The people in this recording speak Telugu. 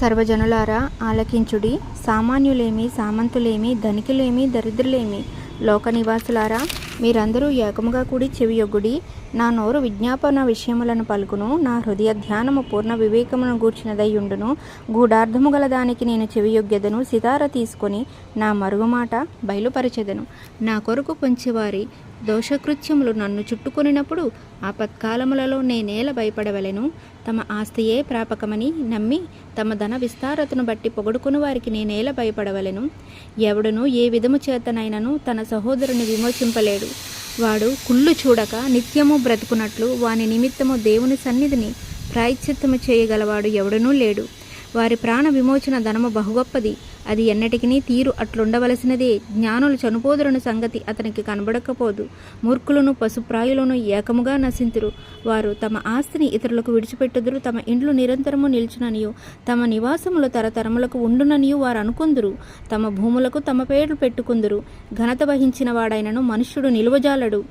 సర్వజనులారా ఆలకించుడి. సామాన్యులేమి సామంతులేమి ధనికులేమి దరిద్రులేమి లోక నివాసులారా మీరందరూ ఏకముగా కూడి చెవియొగ్గుడి. నా నోరు విజ్ఞాపన విషయములను పలుకును. నా హృదయ ధ్యానము పూర్ణ వివేకమును గూర్చినదయ్యుండును గూఢార్థము గల దానికి నేను చెవియొగ్గెదను. సితార తీసుకొని నా మరుగుమాట బయలుపరచెదను. నా కొరకు పొంచివారి దోషకృత్యములు నన్ను చుట్టుకొనినప్పుడు ఆపత్కాలములలో నేనేల భయపడవలెను. తమ ఆస్తియే ప్రాపకమని నమ్మి తమ ధన విస్తారతను బట్టి పొగడుకుని వారికి నేనేల భయపడవలెను. ఎవడును ఏ విధము చేతనైనను తన సహోదరుని విమోచింపలేడు. వాడు కుళ్ళు చూడక నిత్యము బ్రతుకున్నట్లు వాని నిమిత్తము దేవుని సన్నిధిని ప్రాయశ్చిత్తము చేయగలవాడు ఎవడనూ లేడు. వారి ప్రాణ విమోచన ధనము బహుగొప్పది. అది ఎన్నటికీ తీరు అట్లుండవలసినదే. జ్ఞానులు చనుపోదురని సంగతి అతనికి కనబడకపోదు. మూర్ఖులను పశుప్రాయులను ఏకముగా నశింతురు. వారు తమ ఆస్తిని ఇతరులకు విడిచిపెట్టుదురు. తమ ఇండ్లు నిరంతరము నిల్చుననియు. తమ నివాసములు తరతరములకు ఉండుననియు వారు అనుకుందురు. తమ భూములకు తమ పేర్లు పెట్టుకుందురు. ఘనత వహించిన వాడైనను మనుష్యుడు నిలువజాలడు.